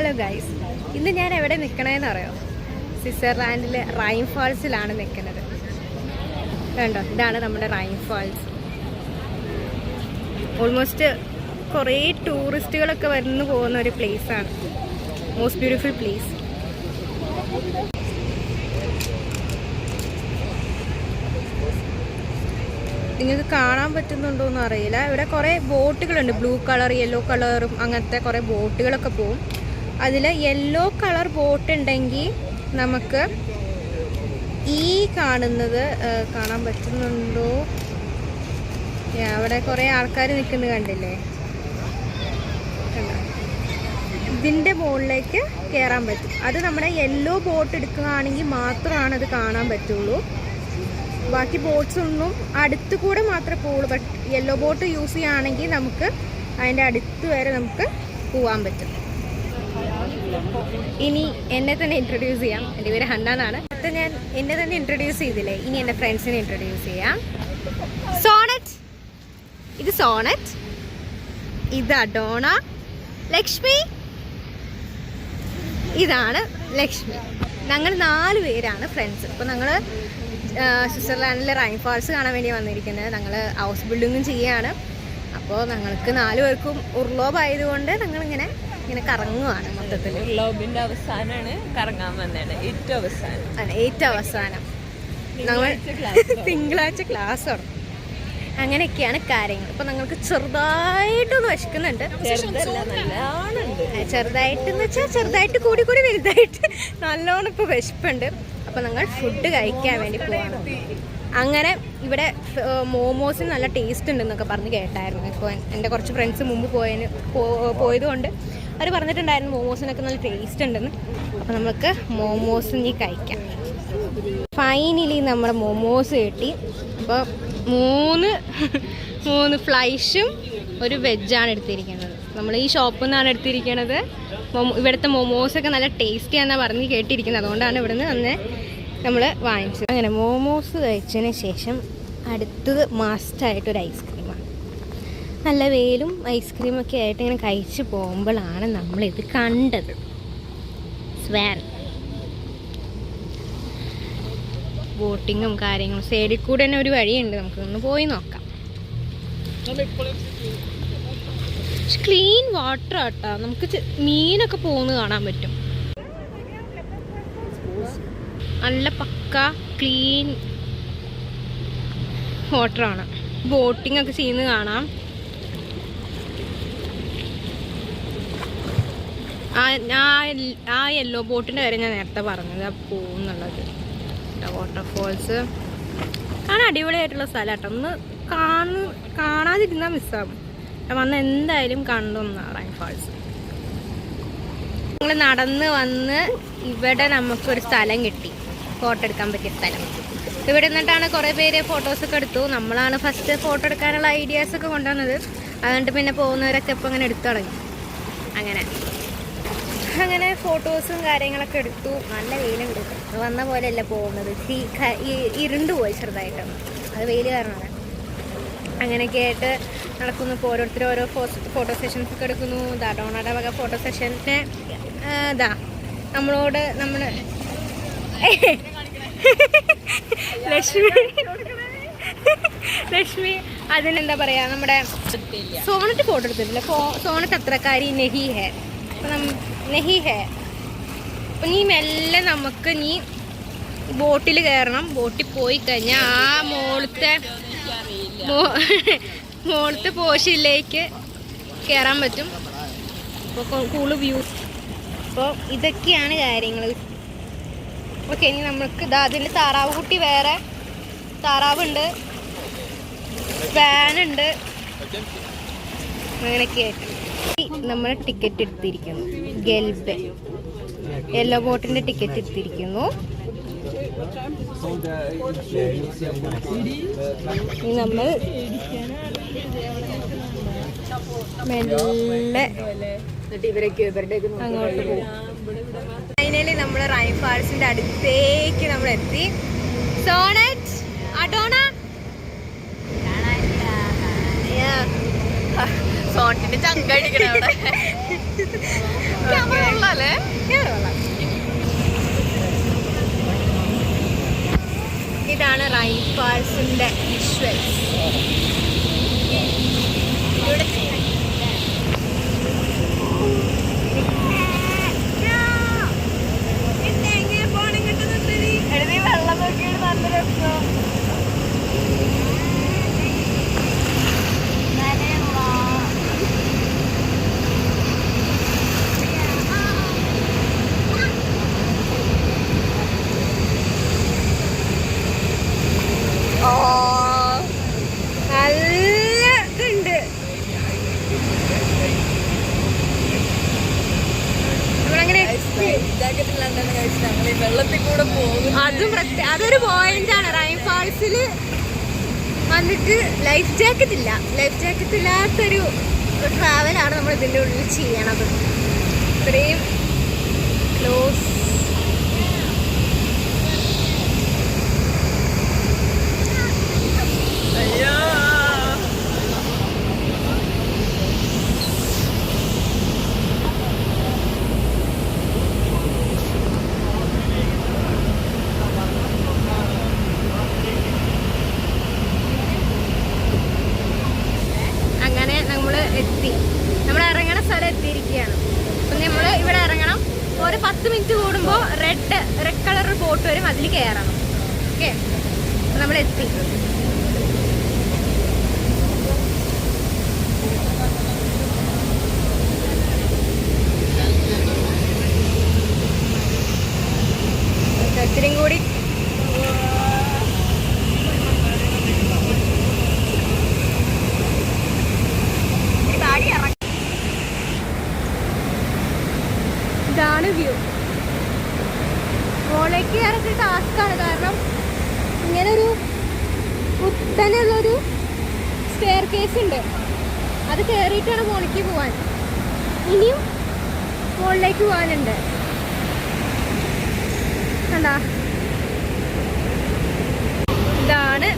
Hello guys ഇന്ന് ഞാൻ എവിടെ നിൽക്കണേന്ന് അറിയോ? സ്വിറ്റ്സർലാൻഡിലെ റൈൻ ഫാൾസിലാണ് നിൽക്കുന്നത് കണ്ടോ? ഇതാണ് നമ്മുടെ റൈൻ ഫാൾസ് ഓൾമോസ്റ്റ് കുറേ ടൂറിസ്റ്റുകളൊക്കെ വരുന്നു പോകുന്ന ഒരു ആണ് മോസ്റ്റ് ബ്യൂട്ടിഫുൾ പ്ലേസ് നിങ്ങൾക്ക് കാണാൻ പറ്റുന്നുണ്ടോ എന്ന് അറിയില്ല ഇവിടെ കുറേ ബോട്ടുകളുണ്ട്. ബ്ലൂ കളർ യെല്ലോ കളറും അങ്ങനത്തെ കുറേ ബോട്ടുകളൊക്കെ പോവും അതിൽ യെല്ലോ കളർ ബോട്ട് ഉണ്ടെങ്കിൽ നമുക്ക് ഈ കാണുന്നത് കാണാൻ പറ്റുന്നുണ്ടോ? അവിടെ കുറേ ആൾക്കാർ നിൽക്കുന്നത് കണ്ടില്ലേ? കണ്ടോ? ഇതിന്റെ മുകളിലേക്ക് കയറാൻ പറ്റും. അത് നമ്മുടെ യെല്ലോ ബോട്ട് എടുക്കുകയാണെങ്കിൽ മാത്രമാണ് അത് കാണാൻ പറ്റുള്ളൂ. ബാക്കി ബോട്ട്സ് ഒന്നും അടുത്ത് കൂടെ മാത്രമേ പോവുള്ളൂ. ബട്ട് യെല്ലോ ബോട്ട് യൂസ് ചെയ്യുകയാണെങ്കിൽ നമുക്ക് അതിന്റെ അടുത്ത് വരെ നമുക്ക് പോകാൻ പറ്റും. ഇനി എന്നെ തന്നെ ഇൻട്രൊഡ്യൂസ് ചെയ്യാം. എന്റെ പേര് ഹണ്ണാനാണ് അപ്പം ഞാൻ എന്നെ തന്നെ ഇൻട്രൊഡ്യൂസ് ചെയ്തില്ലേ? ഇനി എന്റെ ഫ്രണ്ട്സിനെ ഇൻട്രൊഡ്യൂസ് ചെയ്യാം. സോണറ്റ്. ഇത് സോണറ്റ്. ഇത് അഡോണ. ലക്ഷ്മി. ഇതാണ് ലക്ഷ്മി. ഞങ്ങൾ നാല് പേരാണ് ഫ്രണ്ട്സ് അപ്പോൾ ഞങ്ങൾ സ്വിറ്റ്സർലാൻഡിലെ റൈൻ ഫാൾസ് കാണാൻ വേണ്ടി വന്നിരിക്കുന്നത്. ഞങ്ങൾ ഹൗസ് ബിൽഡിങ്ങും ചെയ്യുകയാണ് അപ്പോൾ ഞങ്ങൾക്ക് നാല് പേർക്കും ഉർലോബായതുകൊണ്ട് ഞങ്ങളിങ്ങനെ ഇങ്ങനെ കറങ്ങുവാണ് മൊത്തത്തിൽ ലോബിന്റെ അവസാനമാണ് കറങ്ങാൻ വന്നത് ഏറ്റവും അവസാനം. അതെ ഏറ്റവും അവസാനം. നമ്മൾ തിങ്കളാഴ്ച ക്ലാസ് തുടങ്ങും. അങ്ങനെയൊക്കെയാണ് കാര്യങ്ങൾ. ഇപ്പൊ നിങ്ങൾക്ക് ചെറുതായിട്ടൊന്ന് വിശക്കുന്നുണ്ട്. ചെറുതല്ല എന്ന് വെച്ചാൽ ചെറുതായിട്ട് കൂടി കൂടി വലുതായിട്ട് നല്ലോണം ഇപ്പൊ വിശപ്പുണ്ട്. അപ്പൊ നിങ്ങൾ ഫുഡ് കഴിക്കാൻ വേണ്ടി പോവാണ്. അങ്ങനെ ഇവിടെ മോമോസിന് നല്ല ടേസ്റ്റ് ഉണ്ടെന്നൊക്കെ പറഞ്ഞ് കേട്ടായിരുന്നു. ഇപ്പോൾ എന്റെ കുറച്ച് ഫ്രണ്ട്സ് മുമ്പ് പോയതിന് പോയതുകൊണ്ട് അവർ പറഞ്ഞിട്ടുണ്ടായിരുന്നു മോമോസിനൊക്കെ നല്ല ടേസ്റ്റ് ഉണ്ടെന്ന്. അപ്പോൾ നമുക്ക് മോമോസ് ഇനി കഴിക്കാം. ഫൈനലി നമ്മുടെ മോമോസ് കിട്ടി. അപ്പോൾ മൂന്ന് മൂന്ന് ഫ്ലൈഷും ഒരു വെജാണ് എടുത്തിരിക്കുന്നത്. നമ്മൾ ഈ ഷോപ്പിൽ നിന്നാണ് എടുത്തിരിക്കുന്നത് ഇവിടുത്തെ മോമോസൊക്കെ നല്ല ടേസ്റ്റി ആണെന്നാണ് പറഞ്ഞ് കേട്ടിരിക്കുന്നത്. അതുകൊണ്ടാണ് ഇവിടുന്ന് തന്നെ നമ്മൾ വാങ്ങിച്ചത്. അങ്ങനെ മോമോസ് കഴിച്ചതിന് ശേഷം അടുത്തത് മസ്റ്റായിട്ടൊരു ഐസ്ക്രീമാണ് നല്ല വെയിലും ഐസ്ക്രീമൊക്കെ ആയിട്ട് ഇങ്ങനെ കഴിച്ച് പോകുമ്പോഴാണ് നമ്മളിത് കണ്ടത്. സ്വാൻ ബോട്ടിങ്ങും കാര്യങ്ങളും സൈഡിൽ കൂടെ തന്നെ ഒരു വഴിയുണ്ട്. നമുക്ക് ഒന്ന് പോയി നോക്കാം. ക്ലീൻ വാട്ടർ ആട്ടോ. നമുക്ക് മീനൊക്കെ പോകുന്നു കാണാൻ പറ്റും. നല്ല പക്ക ക്ലീൻ വാട്ടറാണ് ബോട്ടിംഗ് ഒക്കെ ചെയ്യുന്നത് കാണാം. ആ യെല്ലോ ബോട്ടിന്റെ കാര്യം ഞാൻ നേരത്തെ പറഞ്ഞത് ആ പോകുന്നുള്ളത് വാട്ടർഫോൾസ് കാണാൻ അടിപൊളിയായിട്ടുള്ള സ്ഥലം കേട്ടോ. ഒന്ന് കാണു കാണാതിരുന്നാൽ മിസ്സാകും വന്ന് എന്തായാലും കണ്ടൊന്നാ റൈൻഫോൾസ് ഞങ്ങൾ നടന്ന് വന്ന് ഇവിടെ നമുക്കൊരു സ്ഥലം കിട്ടി. ഫോട്ടോ എടുക്കാൻ പറ്റിയ സ്ഥലം. ഇവിടെ നിന്നിട്ടാണ് കുറേ പേര് ഫോട്ടോസൊക്കെ എടുത്തു. നമ്മളാണ് ഫസ്റ്റ് ഫോട്ടോ എടുക്കാനുള്ള ഐഡിയാസ് ഒക്കെ കൊണ്ടുവന്നത്. അതുകൊണ്ട് പിന്നെ പോകുന്നവരൊക്കെ ഇപ്പം അങ്ങനെ എടുത്തു തുടങ്ങി. അങ്ങനെ. അങ്ങനെ ഫോട്ടോസും കാര്യങ്ങളൊക്കെ എടുത്തു. നല്ല വെയിലുണ്ട് അത് വന്ന പോലെയല്ല പോകുന്നത്. ഈ ഇരുണ്ട് പോയി ചെറുതായിട്ട്. അത് വെയിൽ കാരണമാണ്. അങ്ങനെയൊക്കെ ആയിട്ട് നടക്കുന്നു. ഇപ്പോൾ ഓരോരുത്തർ ഓരോ ഫോട്ടോ സെഷൻസ് ഒക്കെ എടുക്കുന്നു. ഇതാ ഡോണയുടെ വക ഫോട്ടോ സെഷന്റെ ഇതാ നമ്മളോട് നമ്മൾ ലക്ഷ്മി ലക്ഷ്മി അതിനെന്താ പറയുക നമ്മുടെ സോണറ്റ് ഫോട്ടോ എടുത്തിട്ടില്ല. സോണറ്റ് അത്രക്കാരി നെഹി ഹേ. അപ്പൊ നം- നെഹി നീ മെല്ലെ നമുക്ക് നീ ബോട്ടിൽ കയറണം. ബോട്ടിൽ പോയി കഴിഞ്ഞാൽ ആ മോളത്തെ മോളത്തെ പോഷിലേക്ക് കയറാൻ പറ്റും. അപ്പോൾ കൂൾ വ്യൂ അപ്പോൾ ഇതൊക്കെയാണ് കാര്യങ്ങൾ. ഓക്കെ ഇനി നമുക്ക് ഇതാ അതിന്റെ താറാവ് കുട്ടി വേറെ. താറാവുണ്ട് ഫാനുണ്ട് അങ്ങനെയൊക്കെ ആയിട്ട് നമ്മൾ ടിക്കറ്റ് എടുത്തിരിക്കുന്നു. ഗൽബെ യെല്ലോ ബോട്ടിന്റെ ടിക്കറ്റ് എടുത്തിരിക്കുന്നു. നമ്മൾ മെല്ലെ അങ്ങോട്ട് പോകും. ഫൈനലി നമ്മൾ റൈൻ ഫാൾസിന്റെ അടുത്തേക്ക് നമ്മൾ എത്തി. സോണറ്റ് അഡോണ സോട്ടിന്റെ ചങ്കടിക്കണ അവിടെ. ക്യാമറ ഇതാണ് റൈൻ ഫാൾസിന്റെ വിശ്വസ് ഇവിടെ അതും അതൊരു പോയിന്റ് ആണ്. റൈൻ ഫാൾസിൽ വന്നിട്ട് ലൈഫ് ജാക്കറ്റ് ഇല്ല. ലൈഫ് ജാക്കറ്റ് ഇല്ലാത്തൊരു ട്രാവലാണ് നമ്മൾ ഇതിന്റെ ഉള്ളിൽ ചെയ്യണത്. ഇത്രയും ക്ലോസ് അയ്യോ അങ്ങനെ നമ്മൾ എത്തി നമ്മൾ ഇറങ്ങണ സ്ഥലം എത്തിയിരിക്കുകയാണ് അപ്പം നമ്മൾ ഇവിടെ ഇറങ്ങണം ഒരു പത്ത് മിനിറ്റ് കൂടുമ്പോൾ റെഡ് റെഡ് കളർ ബോട്ട് വരും അതിൽ കയറണം ഓക്കെ? നമ്മൾ എത്തി ഒത്തിരിയും കൂടി ഇതാണ് വ്യൂ മുകളിലേക്ക് കയറൊക്കെ ടാസ്ക്കാണ് കാരണം ഇങ്ങനെ ഒരു കുത്തനുള്ളൊരു സ്റ്റെയർ കേസ് ഉണ്ട്. അത് കയറിയിട്ടാണ് മുകളിലേക്ക് പോവാൻ. ഇനിയും മുകളിലേക്ക് പോകാനുണ്ട് കണ്ടാ? ഇതാണ്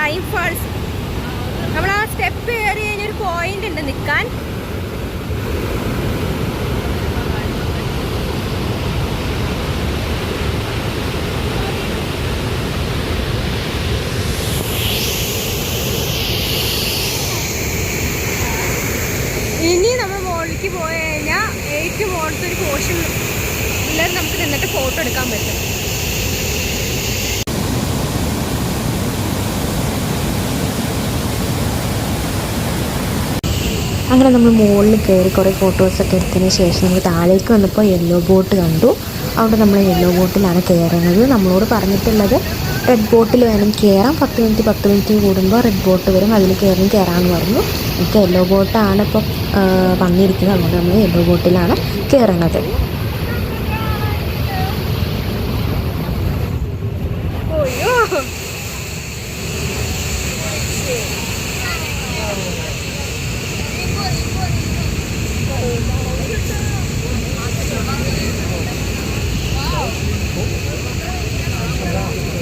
റൈൻ ഫാൾസ്. നമ്മൾ ആ സ്റ്റെപ്പ് കയറി കഴിഞ്ഞൊരു പോയിന്റ് ഉണ്ട് നിൽക്കാൻ ഇനി നമ്മൾ മുകളിലേക്ക് പോയി കഴിഞ്ഞാൽ ഏറ്റവും മുകളിലത്തെ എല്ലാവരും നമുക്ക് നിന്നിട്ട് ഫോട്ടോ എടുക്കാൻ പറ്റും. അങ്ങനെ നമ്മൾ മുകളിൽ കയറി കുറേ ഫോട്ടോസൊക്കെ എടുത്തതിന് ശേഷം നമ്മൾ താഴേക്ക് വന്നപ്പോൾ യെല്ലോ ബോട്ട് കണ്ടു. അവിടെ നമ്മൾ യെല്ലോ ബോട്ടിലാണ് കയറുന്നത്. നമ്മളോട് പറഞ്ഞിട്ടുള്ളത് റെഡ് ബോട്ടിൽ വേണം കയറാം പത്ത് മിനിറ്റ് പത്ത് മിനിറ്റ് കൂടുമ്പോൾ റെഡ് ബോട്ട് വരും. അതിൽ കയറി കയറാമെന്ന് പറഞ്ഞു. എനിക്ക് യെല്ലോ ബോട്ടാണ് ഇപ്പോൾ വന്നിരിക്കുന്നത്. അതുകൊണ്ട് നമ്മൾ യെല്ലോ ബോട്ടിലാണ് കയറണത് ഓയ്യോ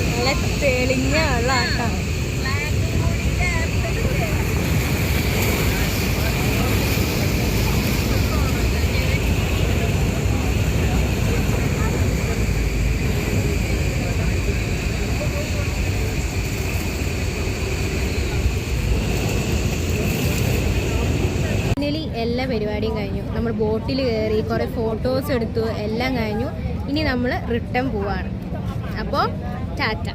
നല്ല തെളിഞ്ഞ വെള്ളാട്ടാ ഫൈനലി എല്ലാ പരിപാടിയും കഴിഞ്ഞു നമ്മൾ ബോട്ടിൽ കയറി കുറേ ഫോട്ടോസ് എടുത്തു എല്ലാം കഴിഞ്ഞു. ഇനി നമ്മൾ റിട്ടേൺ പോവാണ്. അപ്പോൾ ടാറ്റ.